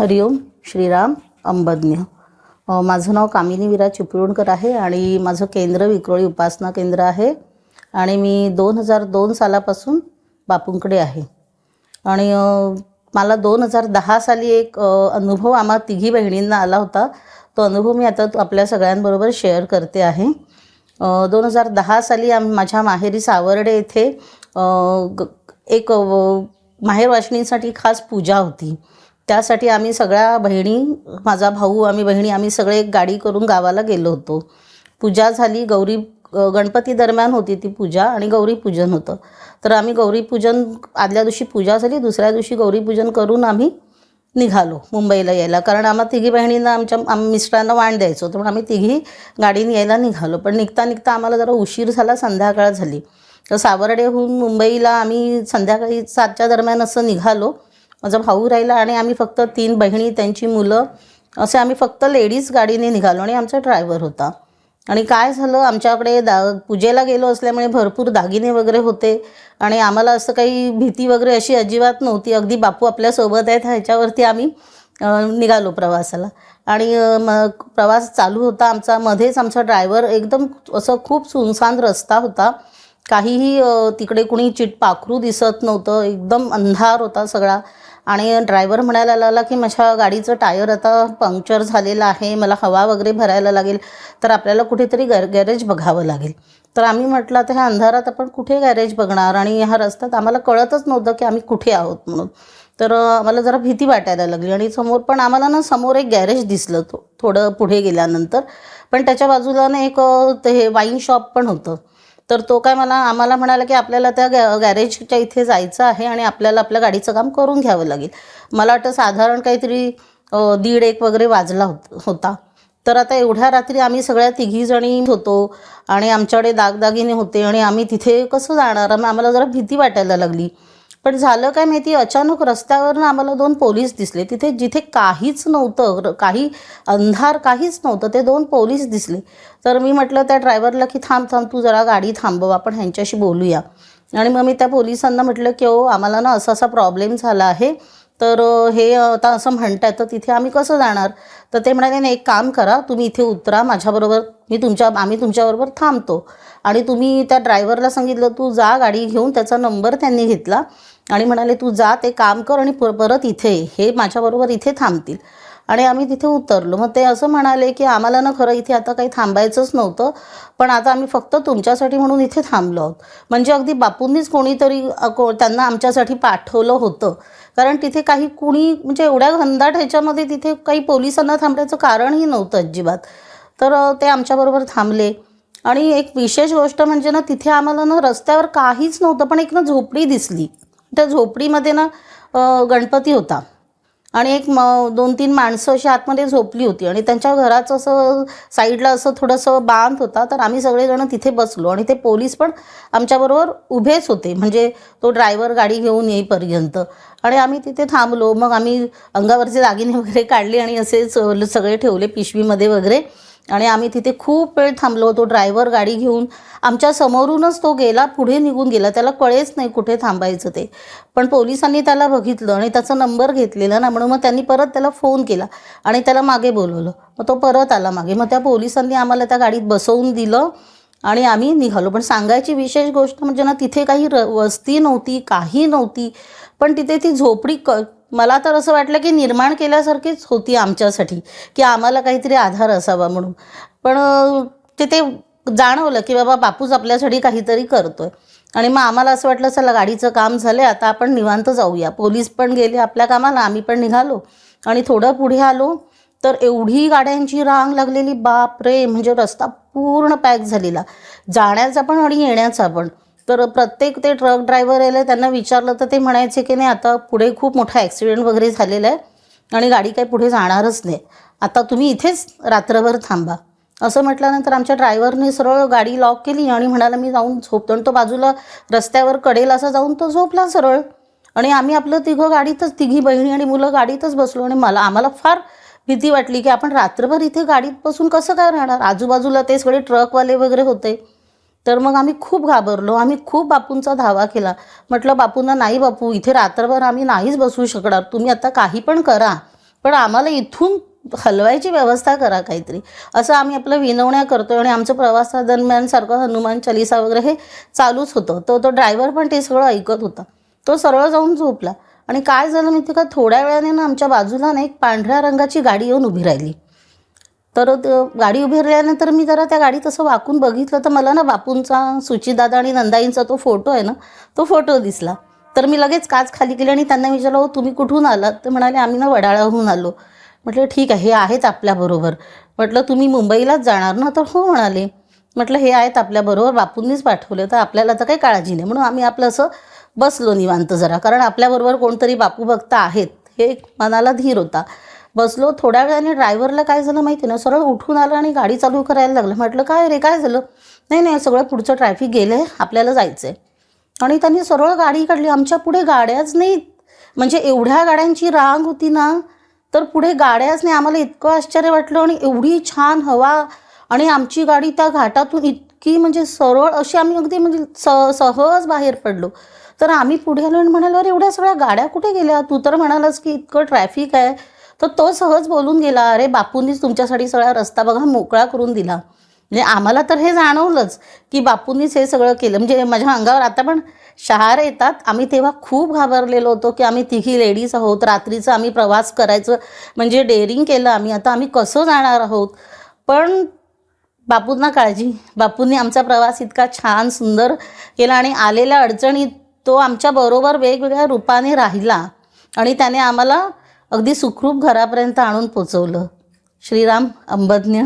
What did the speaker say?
हरिओम श्रीराम अंबज्ञ. माझं नाव कामिनी विरा चिपळूणकर आहे आणि माझं केंद्र विक्रोळी उपासना केंद्र आहे आणि मी दोन हजार दोन सालापासून बापूंकडे आहे. आणि मला दोन हजार दहा साली एक अनुभव आम्हा तिघी बहिणींना आला होता. तो अनुभव मी आता आपल्या सगळ्यांबरोबर शेअर करते आहे. दोन हजार दहा साली आम माझ्या माहेरी सावर्डे येथे ग- एक माहेरवाशिणींसाठी खास पूजा होती. त्यासाठी आम्ही सगळ्या बहिणी माझा भाऊ आम्ही बहिणी आम्ही सगळे एक गाडी करून गावाला गेलो होतो. पूजा झाली गौरी गणपती दरम्यान होती ती पूजा आणि गौरी पूजन होतं. तर आम्ही गौरी पूजन आदल्या दिवशी पूजा झाली दुसऱ्या दिवशी गौरी पूजन करून आम्ही निघालो मुंबईला यायला. कारण आम्हा तिघी बहिणींना आमच्या आम मिस्टरांना वाण द्यायचं होतं. म्हणून आम्ही तिघी गाडीने यायला निघालो. पण निघता निघता आम्हाला जरा उशीर झाला संध्याकाळ झाली. तर सावर्डेहून मुंबईला आम्ही संध्याकाळी सातच्या दरम्यान असं निघालो. माझा भाऊ राहिला आणि आम्ही फक्त तीन बहिणी त्यांची मुलं असे आम्ही फक्त लेडीज गाडीने निघालो आणि आमचा ड्रायव्हर होता. आणि काय झालं आमच्याकडे दा पूजेला गेलो असल्यामुळे भरपूर दागिने वगैरे होते आणि आम्हाला असं काही भीती वगैरे अशी अजिबात नव्हती. अगदी बापू आपल्यासोबत आहेत ह्याच्यावरती आम्ही निघालो प्रवासाला. आणि मग प्रवास चालू होता आमचा. मध्येच आमचा ड्रायव्हर एकदम असं खूप सुनसान रस्ता होता. काहीही तिकडे कुणी चिट पाखरू दिसत नव्हतं. एकदम अंधार होता सगळा. आणि ड्रायव्हर म्हणायला लागला की माझ्या गाडीचं टायर आता पंक्चर झालेलं आहे. मला हवा वगैरे भरायला लागेल. तर आपल्याला कुठेतरी गॅर गॅरेज बघावं लागेल. तर आम्ही म्हटलं आता ह्या अंधारात आपण कुठे गॅरेज बघणार? आणि ह्या रस्त्यात आम्हाला कळतच नव्हतं की आम्ही कुठे आहोत म्हणून. तर आम्हाला जरा भीती वाटायला लागली. आणि समोर पण आम्हाला ना समोर एक गॅरेज दिसलं थो थोडं पुढे गेल्यानंतर. पण त्याच्या बाजूला ना एक ते हे वाईन शॉप पण होतं. तर तो काय मला आम्हाला म्हणाला की आपल्याला त्या गॅ गॅरेजच्या इथे जायचं आहे आणि आपल्याला आपल्या गाडीचं काम करून घ्यावं लागेल. मला वाटतं साधारण काहीतरी दीड एक वगैरे वाजला होत होता. तर आता एवढ्या रात्री आम्ही सगळ्या तिघीजणी होतो आणि आमच्याकडे दागदागिने होते आणि आम्ही तिथे कसं जाणार? मग आम्हाला जरा भीती वाटायला लागली. पण झालं काय माहिती अचानक रस्त्यावरनं आम्हाला दोन पोलीस दिसले. तिथे जिथे काहीच नव्हतं काही अंधार काहीच नव्हतं ते दोन पोलीस दिसले. तर मी म्हटलं त्या ड्रायव्हरला की थांब थांब तू जरा गाडी थांबव आपण ह्यांच्याशी बोलूया. आणि मग मी त्या पोलिसांना म्हटलं की हो आम्हाला ना असा असा प्रॉब्लेम झाला आहे. तर हे आता असं म्हणताय तर तिथे आम्ही कसं जाणार? तर ते म्हणाले नाही एक काम करा तुम्ही इथे उतरा माझ्याबरोबर मी तुमच्या आम्ही तुमच्याबरोबर थांबतो. आणि तुम्ही त्या ड्रायव्हरला सांगितलं तू जा गाडी घेऊन त्याचा नंबर त्यांनी घेतला. आणि म्हणाले तू जा ते काम कर आणि परत इथे हे माझ्याबरोबर इथे थांबतील. आणि आम्ही तिथे उतरलो. मग ते असं म्हणाले की आम्हाला ना खरं इथे आता काही थांबायचंच नव्हतं पण आता आम्ही फक्त तुमच्यासाठी म्हणून इथे थांबलो आहोत. म्हणजे अगदी बापूंनीच कोणीतरी को त्यांना आमच्यासाठी पाठवलं होतं. कारण तिथे काही कुणी म्हणजे एवढ्या घनदाट ह्याच्यामध्ये तिथे काही पोलिसांना थांबण्याचं कारणही नव्हतं अजिबात. तर ते आमच्याबरोबर थांबले. आणि एक विशेष गोष्ट म्हणजे ना तिथे आम्हाला ना रस्त्यावर काहीच नव्हतं पण एक ना झोपडी दिसली. त्या झोपडीमध्ये ना गणपती होता. आणि एक म दोन तीन माणसं अशी आतमध्ये झोपली होती आणि त्यांच्या घराचं असं साईडला असं थोडंसं बांध होता तर आम्ही सगळेजण तिथे बसलो आणि ते पोलीस पण आमच्याबरोबर उभेच होते. म्हणजे तो ड्रायव्हर गाडी घेऊन येईपर्यंत. आणि आम्ही तिथे थांबलो. मग आम्ही अंगावरचे दागिने वगैरे काढले आणि असेच सगळे ठेवले पिशवीमध्ये वगैरे. आणि आम्ही तिथे खूप वेळ थांबलो होतो. ड्रायव्हर गाडी घेऊन आमच्या समोरूनच तो गेला पुढे निघून गेला. त्याला कळेच नाही कुठे थांबायचं ते. पण पोलिसांनी त्याला बघितलं आणि त्याचा नंबर घेतलेला ना म्हणून मग त्यांनी परत त्याला फोन केला आणि त्याला मागे बोलवलं. मग तो परत आला मागे. मग त्या पोलिसांनी आम्हाला त्या गाडीत बसवून दिलं आणि आम्ही निघालो. पण सांगायची विशेष गोष्ट म्हणजे ना तिथे काही र वस्ती नव्हती काही नव्हती. पण तिथे ती झोपडी क मला तर असं वाटलं की निर्माण केल्यासारखीच होती आमच्यासाठी की आम्हाला काहीतरी आधार असावा म्हणून. पण तिथे जाणवलं की बाबा बापूच आपल्यासाठी काहीतरी करतोय. आणि मग आम्हाला असं वाटलं चला गाडीचं काम झालं आता आपण निवांत जाऊया. पोलीस पण गेले आपल्या कामाला आम्ही पण निघालो. आणि थोडं पुढे आलो तर एवढी गाड्यांची रांग लागलेली बाप रे म्हणजे रस्ता पूर्ण पॅक झालेला. जाण्याचा पण आणि येण्याचा पण. तर प्रत्येक ते ट्रक ड्रायव्हर आले त्यांना विचारलं तर ते म्हणायचे की नाही आता पुढे खूप मोठा ॲक्सिडेंट वगैरे झालेला आहे आणि गाडी काही पुढे जाणारच नाही. आता तुम्ही इथेच रात्रभर थांबा. असं म्हटल्यानंतर आमच्या ड्रायव्हरने सरळ गाडी लॉक केली आणि म्हणाला मी जाऊन झोपतो. आणि तो बाजूला रस्त्यावर कडेल असा जाऊन तो झोपला सरळ. आणि आम्ही आपलं तिघं गाडीतच तिघी बहिणी आणि मुलं गाडीतच बसलो आणि मला आम्हाला फार भीती वाटली की आपण रात्रभर इथे गाडीत बसून कसं काय राहणार? आजूबाजूला ते सगळे ट्रकवाले वगैरे होते. तर मग आम्ही खूप घाबरलो. आम्ही खूप बापूंचा धावा केला. म्हटलं बापूंना नाही बापू इथे रात्रभर आम्ही नाहीच बसू शकणार. तुम्ही आता काही पण करा. पण आम्हाला इथून हलवायची व्यवस्था करा काहीतरी. असं आम्ही आपलं विनवण्या करतोय आणि आमचं प्रवासादरम्यान सारखं हनुमान चालिसा वगैरे हे चालूच होतं. तो तो ड्रायव्हर पण ते सगळं ऐकत होता. तो सरळ जाऊन झोपला. आणि काय झालं माहिती का? थोड्या वेळाने ना आमच्या बाजूला ना एक पांढऱ्या रंगाची गाडी येऊन उभी राहिली. तर गाडी उभी राहिल्यानंतर मी जरा त्या गाडीत असं वाकून बघितलं तर मला ना बापूंचा सुचिदादा आणि नंदाईंचा तो फोटो आहे ना तो फोटो दिसला. तर मी लगेच काच खाली केली आणि त्यांना विचारलं हो तुम्ही कुठून आलात? तर म्हणाले आम्ही ना वडाळाहून आलो. म्हटलं ठीक आहे हे आहेत आपल्याबरोबर म्हटलं तुम्ही मुंबईलाच जाणार ना? तर हो म्हणाले. म्हटलं हे आहेत आपल्याबरोबर बापूंनीच पाठवले तर आपल्याला तर काही काळजी नाही. म्हणून आम्ही आपलं असं बसलो निवांत जरा कारण आपल्याबरोबर कोणतरी बापू भक्त आहेत हे एक मनाला धीर होता. बसलो थोड्या वेळाने ड्रायव्हरला काय झालं माहिती ना सरळ उठून आलं आणि गाडी चालू करायला लागलं. म्हटलं काय रे काय झालं? नाही नाही सगळं पुढचं ट्रॅफिक गेलं आहे आपल्याला जायचं आहे आणि त्यांनी सरळ गाडी काढली. आमच्या पुढे गाड्याच नाहीत. म्हणजे एवढ्या गाड्यांची रांग होती ना तर पुढे गाड्याच नाही. आम्हाला इतकं आश्चर्य वाटलं आणि एवढी छान हवा आणि आमची गाडी त्या घाटातून इतकी म्हणजे सरळ अशी आम्ही अगदी म्हणजे स सहज बाहेर पडलो. तर आम्ही पुढे आलो आणि म्हणालो अरे एवढ्या सगळ्या गाड्या कुठे गेल्या? तू तर म्हणालास की इतकं ट्रॅफिक आहे. तर तो सहज बोलून गेला अरे बापूंनीच तुमच्यासाठी सगळा रस्ता बघा मोकळा करून दिला. म्हणजे आम्हाला तर हे जाणवलंच की बापूंनीच हे सगळं केलं. म्हणजे माझ्या अंगावर आता पण शहार येतात. आम्ही तेव्हा खूप घाबरलेलो होतो की आम्ही तिघी लेडीज आहोत. रात्रीचं आम्ही प्रवास करायचं म्हणजे डेअरिंग केलं आम्ही. आता आम्ही कसं जाणार आहोत? पण बापूंना काळजी. बापूंनी आमचा प्रवास इतका छान सुंदर केला आणि आलेल्या अडचणीत तो आमच्याबरोबर वेगवेगळ्या रूपाने राहिला. आणि त्याने आम्हाला अगदी सुखरूप घरापर्यंत आणून पोचवलं. श्रीराम अंबज्ञ